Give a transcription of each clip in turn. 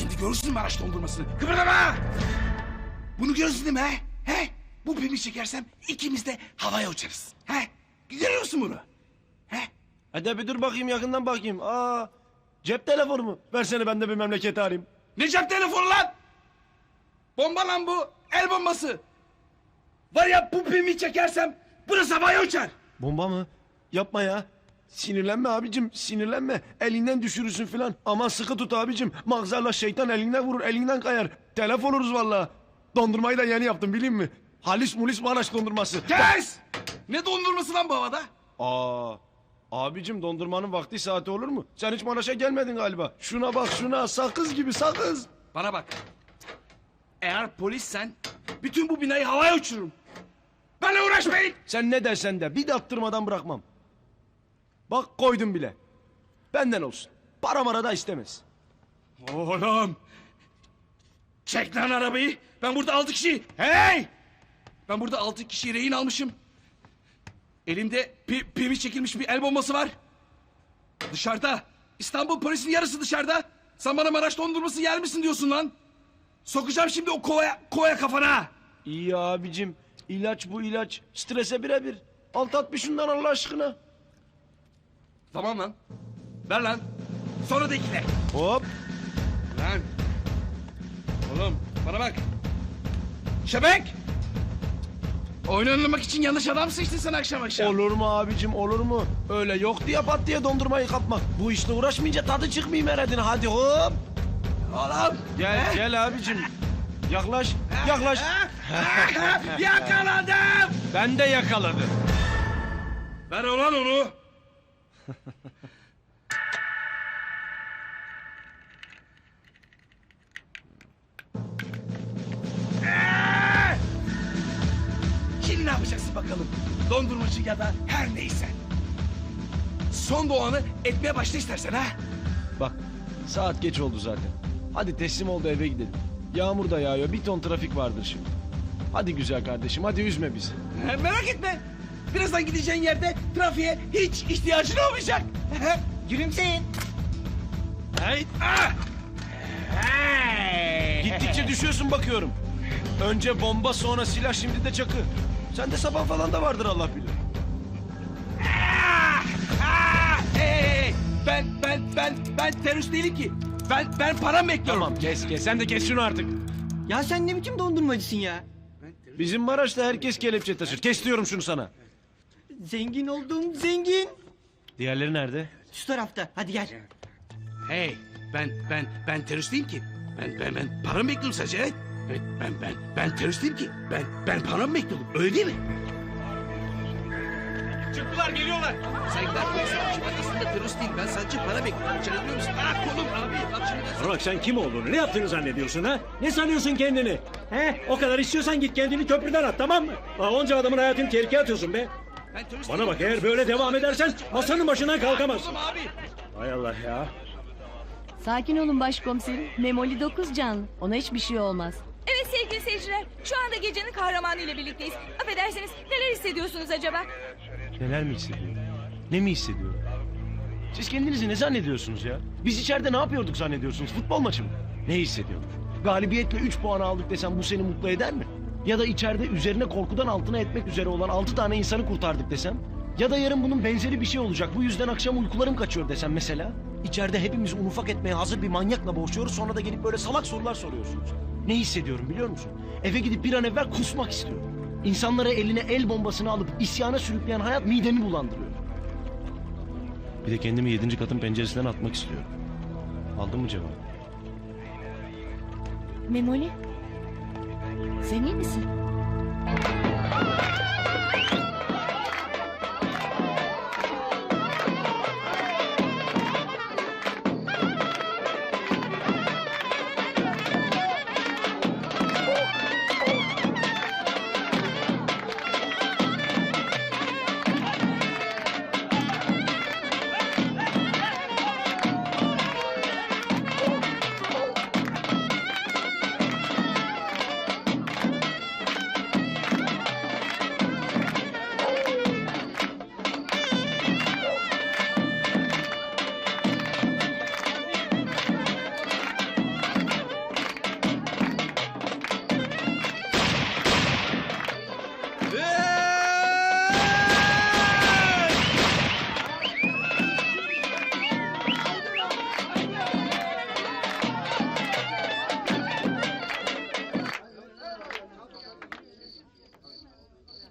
Şimdi görürsün Maraş dondurmasını. Kıpırdama! Bunu görürsün değil mi he? He? Bu filmi çekersem ikimiz de havaya uçarız. He? Görüyor musun bunu? He? Hadi bir dur bakayım yakından bakayım. Aa, cep telefonu mu? Versene ben de bir memleket arayayım. Ne cep telefonu lan? Bomba lan bu. El bombası. Var ya bu filmi çekersem burası havaya uçar. Bomba mı? Yapma ya. Sinirlenme abicim sinirlenme. Elinden düşürürsün filan. Aman sıkı tut abicim. Magzarla şeytan elinden vurur elinden kayar. Telef oluruz valla. Dondurmayı da yeni yaptım bileyim mi? Halis mulis Maraş dondurması. Kes! Ne dondurması lan bu havada? Aa, abicim dondurmanın vakti saati olur mu? Sen hiç Maraş'a gelmedin galiba. Şuna bak şuna sakız gibi sakız. Bana bak. Eğer polissen bütün bu binayı havaya uçururum. Benle uğraşmayın. Sen ne dersen de bir de attırmadan bırakmam. Bak koydum bile. Benden olsun. Para mara da istemez. Oğlum. Çek lan arabayı. Ben burada altı kişi. Hey! Ben burada altı kişi rehin almışım. Elimde pi, pimi çekilmiş bir el bombası var. Dışarıda. İstanbul polisinin yarısı dışarıda. Sen bana Maraş dondurması yer misin diyorsun lan? Sokacağım şimdi o kovaya, kovaya kafana. İyi abicim. İlaç bu ilaç. Strese birebir. Alt at bir şundan Allah aşkına. Tamam lan. Ver lan. Sonra da ikile. Hop. Lan. Oğlum bana bak. Şebek. Oyun oynamak için yanlış adam seçtin sen akşam akşam. Olur mu abicim olur mu? Öyle yok diye pat diye dondurmayı kapmak. Bu işte uğraşmayınca tadı çıkmayayım eredin. Hadi hop. Oğlum. Gel He? gel abicim. Yaklaş yaklaş. Yakaladım. Ben de yakaladım. Ver ulan onu. Ee! Şimdi ne yapacaksın bakalım? Dondurmacı ya da her neyse. Son doğanı etmeye başla istersen ha. Bak saat geç oldu zaten. Hadi teslim oldu eve gidelim. Yağmur da yağıyor bir ton trafik vardır şimdi. Hadi güzel kardeşim hadi üzme bizi. He, Merak etme. Birazdan gideceğin yerde trafiğe hiç ihtiyacın olmayacak. Gülümseyin. Hey. Ah! Hey! Gittikçe düşüyorsun bakıyorum. Önce bomba sonra silah şimdi de çakı. Sende sapan falan da vardır Allah bilir. Ah! Ah! Hey, hey, hey! Ben ben ben ben terörist değilim ki. Ben ben param bekliyorum. Tamam kes kes sen de kes şunu artık. Ya sen ne biçim dondurmacısın ya? Bizim Maraş'ta herkes kelepçe taşır. Kes diyorum şunu sana. Zengin oldum zengin. Diğerleri nerede? Şu tarafta hadi gel. Hey ben ben ben terörist değilim ki. Ben ben ben param bekliyorum sadece. Evet. Evet, ben ben ben terörist değilim ki. Ben ben param bekliyorum. Öyle değil mi? Çıktılar geliyorlar. Saygılar abicim. Ben aslında terörist değilim. Ben sadece para bekliyorum. İçeri musun? Ah kolum abi. Bak şimdi ben... Bak sen kim olduğunu, ne yaptığını zannediyorsun ha? Ne sanıyorsun kendini? He? O kadar istiyorsan git kendini köprüden at tamam mı? Aa, onca adamın hayatını tehlikeye atıyorsun be. Bana bak eğer böyle devam edersen masanın başından kalkamazsın. Oğlum abi. Hay Allah ya. Sakin olun başkomiserim. Memoli 9 canlı. Ona hiçbir şey olmaz. Evet sevgili seyirciler, şu anda gecenin kahramanı ile birlikteyiz. Affedersiniz, neler hissediyorsunuz acaba? Neler mi hissediyor? Ne mi hissediyor? Siz kendinizi ne zannediyorsunuz ya? Biz içeride ne yapıyorduk zannediyorsunuz? Futbol maçı mı? Ne hissediyormuş? Galibiyetle 3 puan aldık desem bu seni mutlu eder mi? Ya da içeride üzerine korkudan altına etmek üzere olan 6 tane insanı kurtardık desem? Ya da yarın bunun benzeri bir şey olacak. Bu yüzden akşam uykularım kaçıyor desem mesela? İçeride hepimiz un ufak etmeye hazır bir manyakla boğuşuyoruz. Sonra da gelip böyle salak sorular soruyorsunuz. Ne hissediyorum biliyor musun? Eve gidip bir an evvel kusmak istiyorum. İnsanlara eline el bombasını alıp isyana sürükleyen hayat midemi bulandırıyor. Bir de kendimi yedinci katın penceresinden atmak istiyorum. Aldın mı cevabı? Memoli. Sen iyi misin?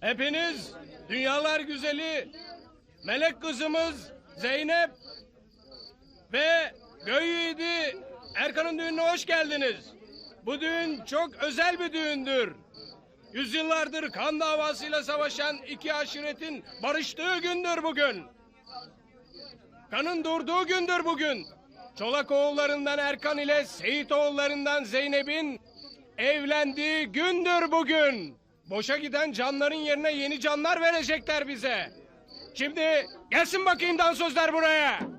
Hepiniz dünyalar güzeli melek kızımız Zeynep ve Göğüydi Erkan'ın düğününe hoş geldiniz. Bu düğün çok özel bir düğündür. Yüzyıllardır kan davasıyla savaşan iki aşiretin barıştığı gündür bugün. Kanın durduğu gündür bugün. Çolak oğullarından Erkan ile Seyit oğullarından Zeynep'in evlendiği gündür bugün. Boşa giden canların yerine yeni canlar verecekler bize. Şimdi gelsin bakayım dansözler buraya.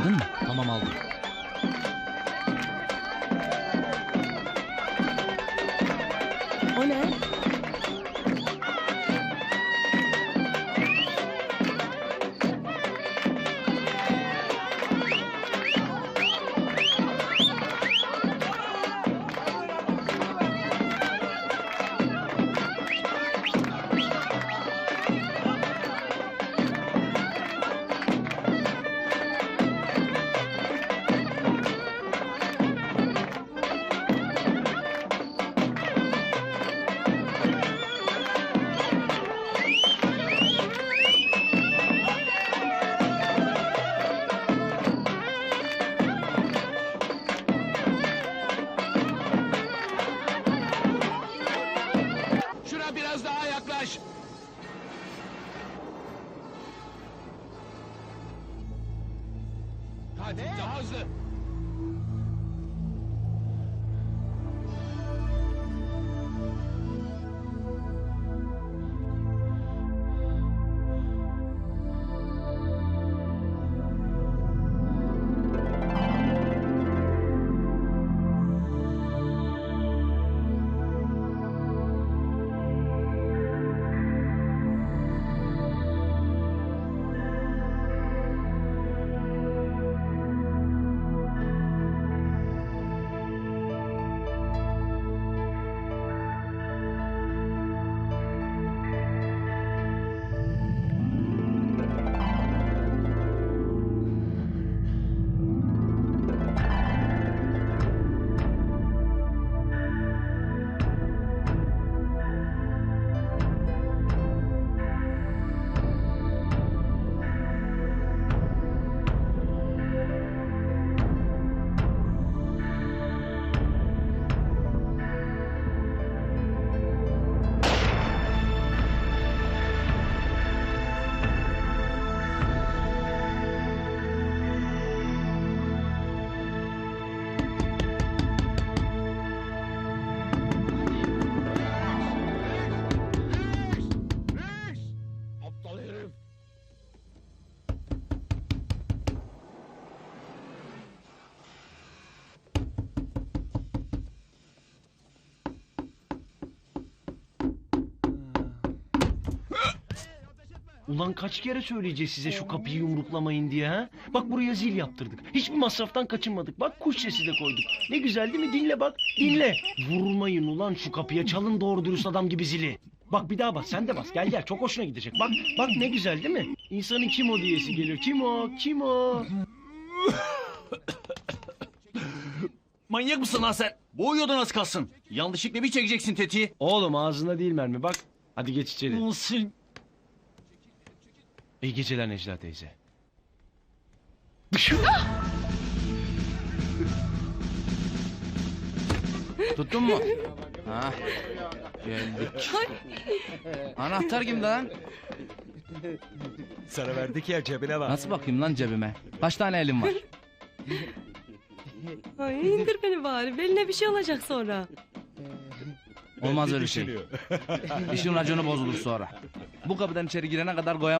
Aldın mı? Tamam aldım. Hadi daha hızlı. Ulan kaç kere söyleyeceğiz size şu kapıyı yumruklamayın diye ha? Bak buraya zil yaptırdık. Hiçbir masraftan kaçınmadık. Bak kuş sesi de koyduk. Ne güzel değil mi? Dinle bak. Dinle. Vurmayın ulan şu kapıya. Çalın doğru dürüst adam gibi zili. Bak bir daha bas. Sen de bas. Gel gel. Çok hoşuna gidecek. Bak bak ne güzel değil mi? İnsanın kim o diyesi gelir. Kim o? Kim o? Manyak mısın lan sen? Boğuyordun az kalsın. Yanlışlıkla bir çekeceksin tetiği. Oğlum ağzına değil mermi. Bak. Hadi geç içeri. Olsun. İyi geceler Necla teyze. Tuttun mu? Ha. Geldik. Anahtar kimde lan? Sana verdik ya cebine bak. Nasıl bakayım lan cebime? Kaç tane elim var? Ay indir beni bari. Beline bir şey olacak sonra. Olmaz öyle şey. İşin raconu bozulur sonra. Bu kapıdan içeri girene kadar goyam